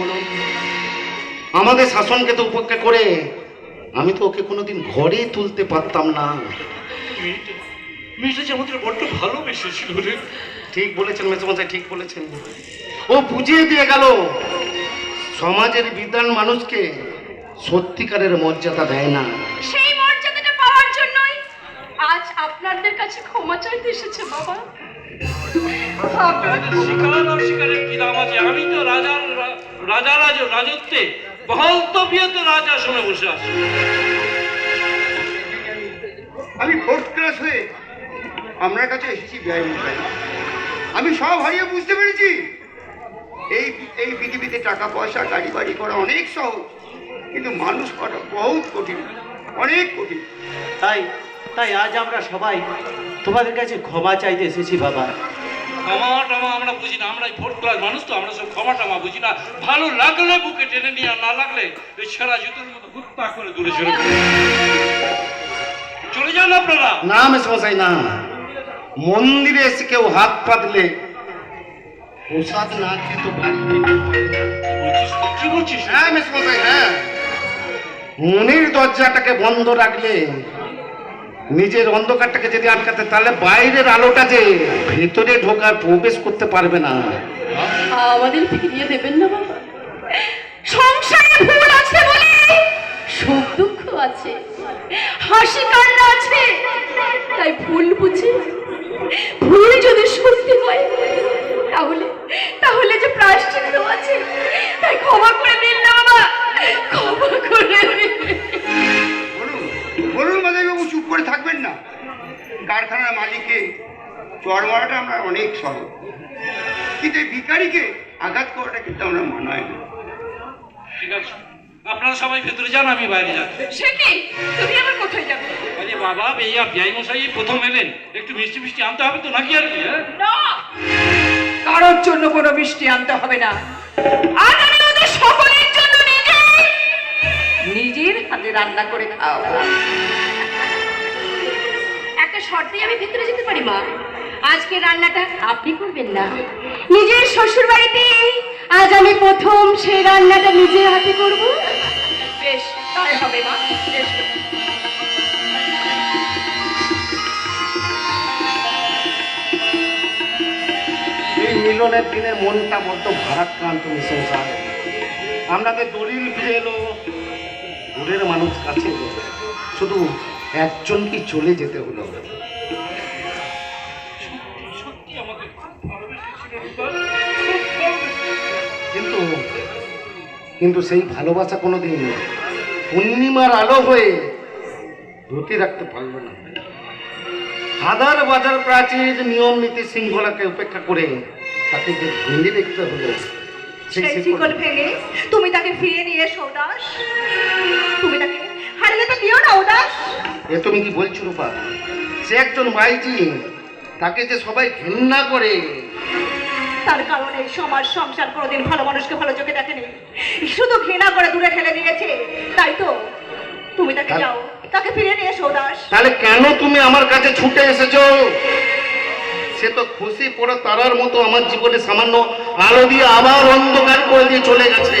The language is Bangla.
বলুন? আমাদের শাসনকে তো উপেক্ষা করে আমি তো ওকে কোনোদিন ঘরে তুলতে পারতাম না। মেয়েটা যে আমাদের বড্ড ভালোবেসেছিল রে। ঠিক বলেছেন মেসমশাই ঠিক বলেছেন। ও বুঝিয়ে দিয়ে গেল সমাজের বিদ্যান মানুষকে সত্যিকারের মর্যাদা দেয় না। সেই মর্যাদাটা পাওয়ার জন্যই আজ আপনাদের কাছে ক্ষমা চাইতে এসেছে বাবা। আছে আমি তো রাজত্বে বসে আমি ফোর্থ ক্লাস হয়ে আপনার কাছে এসেছি আমি সব হারিয়ে বুঝতে পেরেছি। এই এই পৃথিবীতে টাকা পয়সা গাড়ি বাড়ি করা অনেক সহজ, কিন্তু মানুষ করা বহুত কঠিন, অনেক কঠিন। তাই তাই আজ আমরা সবাই তোমাদের কাছে ক্ষমা চাইতে এসেছি, বাবা। ক্ষমা টমা আমরা বুঝি না আমরা ফোর্থ ক্লাস মানুষ তো আমরা সব ক্ষমা টমা বুঝি না। ভালো লাগলে বুকে টেনে নিয়ে আর না লাগলে ওই ছেঁড়া জুতোর মতো গুত্তা করে দূরে পড়ে। চলে যান আপনারা। না মেসমশাই না। মন্দিরে এসে কেউ হাত পাতলে প্রসাদ না খেয়ে তো হ্যাঁ মেসমশাই হ্যাঁ। মনের দরজাটাকে বন্ধ রাখলে নিজের অন্ধকারটাকে যদি আটকাতে, তাহলে বাইরের আলোটা যে ভেতরে ঢোকার প্রবেশ করতে পারবে না। আমাদের ফিরিয়ে দেবেন না বাবা। সংসারে ভুল আছে বলে সুখ দুঃখ আছে, হাসি কান্না আছে, তাই ভুল বুঝি। ভুল যদি সত্যি চর মারাটা আমরা অনেক সহজ। কিন্তু এই ভিকারিকে আঘাত করাটা কিন্তু আমরা মানায় না। ঠিক আছে। আপনারা সবাই ভেতরে যান আমি বাইরে যাচ্ছি। সে কি? তুমি আবার কোথায় যাবে? আরে বাবা বেয়া বিয়াই মশাই প্রথম এলেন। একটু মিষ্টি মিষ্টি আনতে হবে তো নাকি আর কি হ্যাঁ? না। কারোর জন্য কোনো মিষ্টি আনতে হবে না। আজ আমি ওদের সকলের জন্য নিজে নিজের হাতে রান্না করে খাওয়াবো। একটা শর্তেই আমি ভিতরে যেতে পারি মা? আজকে রান্নাটা আপনি করবেন না। নিজের শ্বশুর বাড়িতে আজ আমি প্রথম সেই রান্নাটা নিজের হাতে করব। বেশ তাই হবে মা, বেশ। এই মিলনের দিনে মনটা বড্ড ভারাক্রান্ত মিশন আপনাদের দলিল ফিরে এলো। দূরের মানুষ কাছে। শুধু একজনকে চলে যেতে হলো। কিন্তু সেই ভালোবাসা কোনোদিন পূর্ণিমার আলো হয়ে ধুতি রাখতে পারল না। হাজার বাজার প্রাচীর নিয়ম নীতি শৃঙ্খলাকে উপেক্ষা করে তাকে যে ভেঙে দেখতে হলো শিকল- ভেঙে তুমি তাকে ফিরিয়ে নিয়ে এসো উদাস। তুমি তাকে হারিয়ে তো দিও না উদাস। এ তুমি কি বলছো রূপা? সে একজন বাইজি তাকে যে সবাই ঘৃণা করে তার কারণে সমাজ সংসার কোনোদিন ভালো মানুষকে ভালো চোখে দেখেনি। শুধু ঘৃণা করে দূরে ঠেলে দিয়েছে। তাই তো তুমি তাকে যাও তাকে ফিরে নিয়ে এসো দাস। তাহলে কেন তুমি আমার কাছে ছুটে এসেছ? সে তো খুশি পড়ে তারার মতো আমার জীবনে সামান্য আলো দিয়ে আবার অন্ধকার করে দিয়ে চলে গেছে।